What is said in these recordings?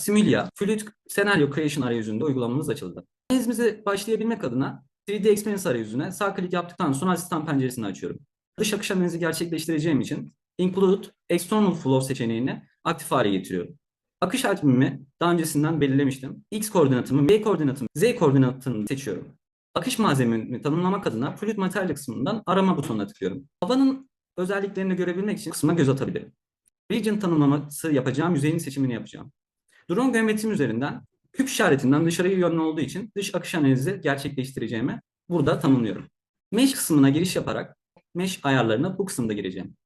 Similia, Fluid Scenario Creation arayüzünde uygulamamız açıldı. Analizimize başlayabilmek adına 3D Experience arayüzüne sağ klik yaptıktan sonra asistan penceresini açıyorum. Dış akış analizi gerçekleştireceğim için Include External Flow seçeneğini aktif hale getiriyorum. Akış hacmimi daha öncesinden belirlemiştim. X koordinatımı, Y koordinatımı, Z koordinatını seçiyorum. Akış malzememi tanımlamak adına Fluid Material kısmından arama butonuna tıklıyorum. Havanın özelliklerini görebilmek için kısma göz atabilirim. Region tanımlaması yapacağım yüzeyin seçimini yapacağım. Drone geometrim üzerinden küp işaretinden dışarıya yönlü olduğu için dış akış analizi gerçekleştireceğimi burada tanımlıyorum. Mesh kısmına giriş yaparak mesh ayarlarına bu kısımda gireceğim.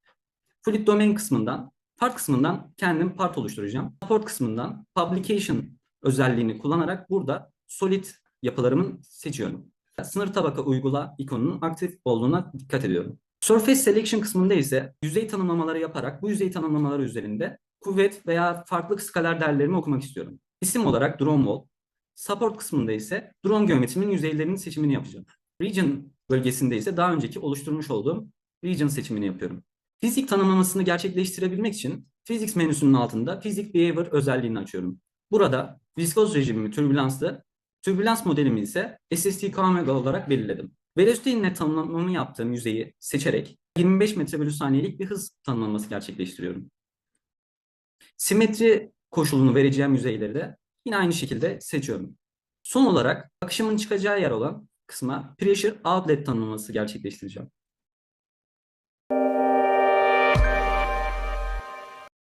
Fluid Domain kısmından, part kısmından kendim part oluşturacağım. Support kısmından Publication özelliğini kullanarak burada solid yapılarımı seçiyorum. Sınır tabaka uygula ikonunun aktif olduğuna dikkat ediyorum. Surface Selection kısmında ise yüzey tanımlamaları yaparak bu yüzey tanımlamaları üzerinde kuvvet veya farklı skaler değerlerimi okumak istiyorum. İsim olarak drone wall, support kısmında ise drone geometrimin yüzeylerinin seçimini yapacağım. Region bölgesinde ise daha önceki oluşturmuş olduğum region seçimini yapıyorum. Fizik tanımlamasını gerçekleştirebilmek için Physics menüsünün altında Physics Behavior özelliğini açıyorum. Burada viskoz rejimimi türbülanslı, türbülans modelimi ise SST Omega olarak belirledim. Velocity ile tanımlamamı yaptığım yüzeyi seçerek 25 metre bölü saniyelik bir hız tanımlaması gerçekleştiriyorum. Simetri koşulunu vereceğim yüzeyleri de yine aynı şekilde seçiyorum. Son olarak akışımın çıkacağı yer olan kısma Pressure Outlet tanımlaması gerçekleştireceğim.